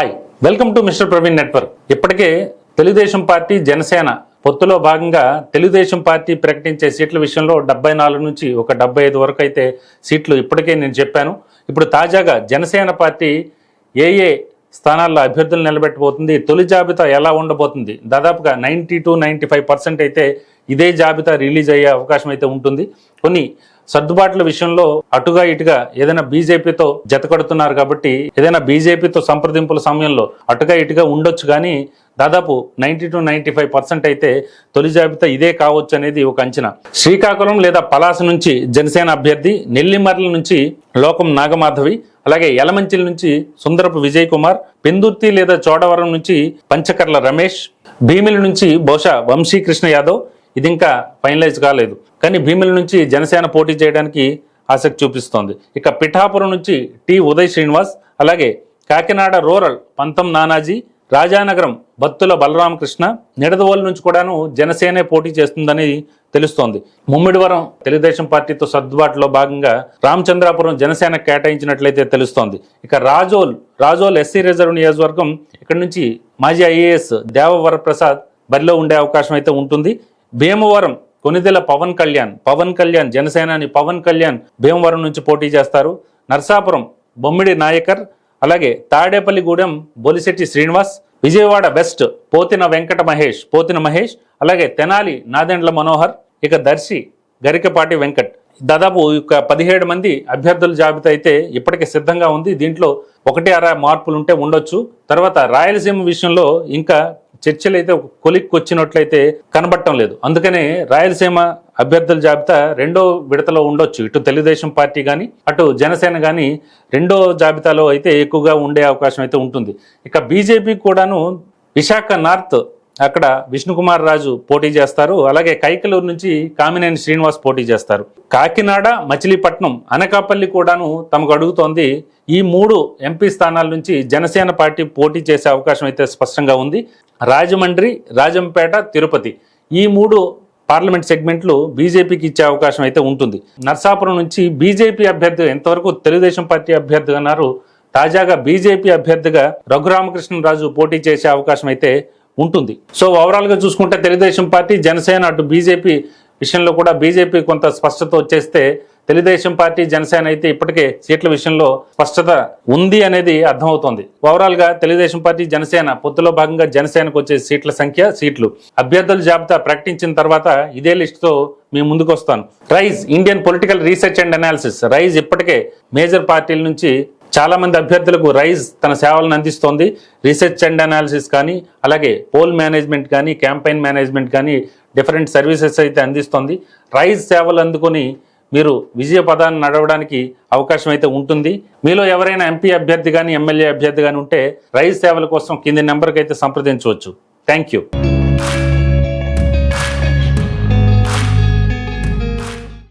Hi welcome to mister Praveen network ఇప్పటికే Telugu Desam party Janasena పొత్తులో భాగంగా తెలుగుదేశం పార్టీ ప్రకటించే సీట్ల విషయంలో డెబ్బై నాలుగు నుంచి ఒక డెబ్బై ఐదు వరకు అయితే సీట్లు ఇప్పటికే నేను చెప్పాను. ఇప్పుడు తాజాగా జనసేన పార్టీ ఏ ఏ స్థానాల్లో అభ్యర్థులు నిలబెట్టబోతుంది. తొలి జాబితా ఎలా ఉండబోతుంది? దాదాపుగా ninety to ninety five percent అయితే ఇదే జాబితా రిలీజ్ అయ్యే అవకాశం అయితే ఉంటుంది. కొన్ని సర్దుబాట్ల విషయంలో అటుగా ఇటుగా ఏదైనా బీజేపీతో జతకడుతున్నారు కాబట్టి ఏదైనా బీజేపీతో సంప్రదింపుల సమయంలో అటుగా ఇటుగా ఉండొచ్చు కానీ దాదాపు ninety to ninety five percent అయితే తొలి జాబితా ఇదే కావచ్చు అనేది ఒక అంచనా. శ్రీకాకుళం లేదా పలాస నుంచి జనసేన అభ్యర్థి నెల్లిమర్ల నుంచి లోకం నాగమాధవి అలాగే యలమంచిల నుంచి సుందరపు విజయ్ కుమార్ పెందుర్తి లేదా చోడవరం నుంచి పంచకర్ల రమేష్ భీమిలి నుంచి బహుశా వంశీకృష్ణ యాదవ్ ఇది ఇంకా ఫైనలైజ్ కాలేదు. కానీ భీమిలి నుంచి జనసేన పోటీ చేయడానికి ఆసక్తి చూపిస్తోంది. ఇక పిఠాపురం నుంచి టి ఉదయ్ శ్రీనివాస్ అలాగే కాకినాడ రూరల్ పంతం నానాజీ రాజానగరం బత్తుల బలరామకృష్ణ నిడదవోలు నుంచి కూడాను జనసేనే పోటీ చేస్తుందని తెలుస్తోంది. ముమ్మిడివరం తెలుగుదేశం పార్టీతో సర్దుబాటులో భాగంగా రామచంద్రాపురం జనసేన కేటాయించినట్లయితే తెలుస్తోంది. ఇక రాజోల్ రాజోల్ ఎస్సీ రిజర్వ్ నియోజకవర్గం ఇక్కడ నుంచి మాజీ ఐఏఎస్ దేవవరప్రసాద్ బరిలో ఉండే అవకాశం అయితే ఉంటుంది. భీమవరం కొనిదెల పవన్ కళ్యాణ్ పవన్ కళ్యాణ్ జనసేనాని పవన్ కళ్యాణ్ భీమవరం నుంచి పోటీ చేస్తారు. నర్సాపురం బొమ్మిడి నాయకర్ అలాగే తాడేపల్లిగూడెం బొలిశెట్టి శ్రీనివాస్ విజయవాడ బెస్ట్ పోతిన వెంకట మహేష్ పోతిన మహేష్ అలాగే తెనాలి నాదెండ్ల మనోహర్ ఇక దర్శి గరికపాటి వెంకట్. దాదాపు ఒక పదిహేడు మంది అభ్యర్థుల జాబితా అయితే ఇప్పటికే సిద్ధంగా ఉంది. దీంట్లో ఒకటి అర మార్పులు ఉంటే ఉండొచ్చు. తర్వాత రాయలసీమ విషయంలో ఇంకా చర్చలు అయితే ఒక కొలిక్కి వచ్చినట్లయితే కనబడటం లేదు. అందుకనే రాయలసీమ అభ్యర్థుల జాబితా రెండో విడతలో ఉండొచ్చు. ఇటు తెలుగుదేశం పార్టీ కానీ అటు జనసేన కానీ రెండో జాబితాలో అయితే ఎక్కువగా ఉండే అవకాశం అయితే ఉంటుంది. ఇక బీజేపీ కూడాను విశాఖ నార్త్ అక్కడ విష్ణుకుమార్ రాజు పోటీ చేస్తారు. అలాగే కైకలూరు నుంచి కామినేని శ్రీనివాస్ పోటీ చేస్తారు. కాకినాడ మచిలీపట్నం అనకాపల్లి కూడాను తమకు అడుగుతోంది. ఈ మూడు ఎంపీ స్థానాల నుంచి జనసేన పార్టీ పోటీ చేసే అవకాశం అయితే స్పష్టంగా ఉంది. రాజమండ్రి రాజంపేట తిరుపతి ఈ మూడు పార్లమెంట్ సెగ్మెంట్లు బీజేపీకి ఇచ్చే అవకాశం అయితే ఉంటుంది. నర్సాపురం నుంచి బీజేపీ అభ్యర్థి ఎంతవరకు తెలుగుదేశం పార్టీ అభ్యర్థి అన్నారు. తాజాగా బీజేపీ అభ్యర్థిగా రఘురామకృష్ణరాజు పోటీ చేసే అవకాశం అయితే ఉంటుంది. సో ఓవరాల్గా చూసుకుంటే తెలుగుదేశం పార్టీ జనసేన అటు బీజేపీ విషయంలో కూడా బీజేపీ కొంత స్పష్టత వచ్చేస్తే తెలుగుదేశం పార్టీ జనసేన అయితే ఇప్పటికే సీట్ల విషయంలో స్పష్టత ఉంది అనేది అర్థమవుతోంది. ఓవరాల్గా తెలుగుదేశం పార్టీ జనసేన పొత్తులో భాగంగా జనసేనకు వచ్చే సీట్ల సంఖ్య సీట్లు. అభ్యర్థుల జాబితా ప్రకటించిన తర్వాత ఇదే లిస్టుతో మీ ముందుకు వస్తాను rise Indian political research and analysis rise ఇప్పటికే మేజర్ పార్టీల నుంచి చాలామంది అభ్యర్థులకు రైజ్ తన సేవలను అందిస్తోంది. రీసెర్చ్ అండ్ అనాలిసిస్ కానీ అలాగే పోల్ మేనేజ్మెంట్ కానీ క్యాంపెయిన్ మేనేజ్మెంట్ కానీ డిఫరెంట్ సర్వీసెస్ అయితే అందిస్తోంది. రైజ్ సేవలు అందుకొని మీరు విజయ పదాన్ని నడవడానికి అవకాశం అయితే ఉంటుంది. మీలో ఎవరైనా ఎంపీ అభ్యర్థి కానీ ఎమ్మెల్యే అభ్యర్థి కానీ ఉంటే రైజ్ సేవల కోసం కింది నెంబర్కి అయితే సంప్రదించవచ్చు. Thank you.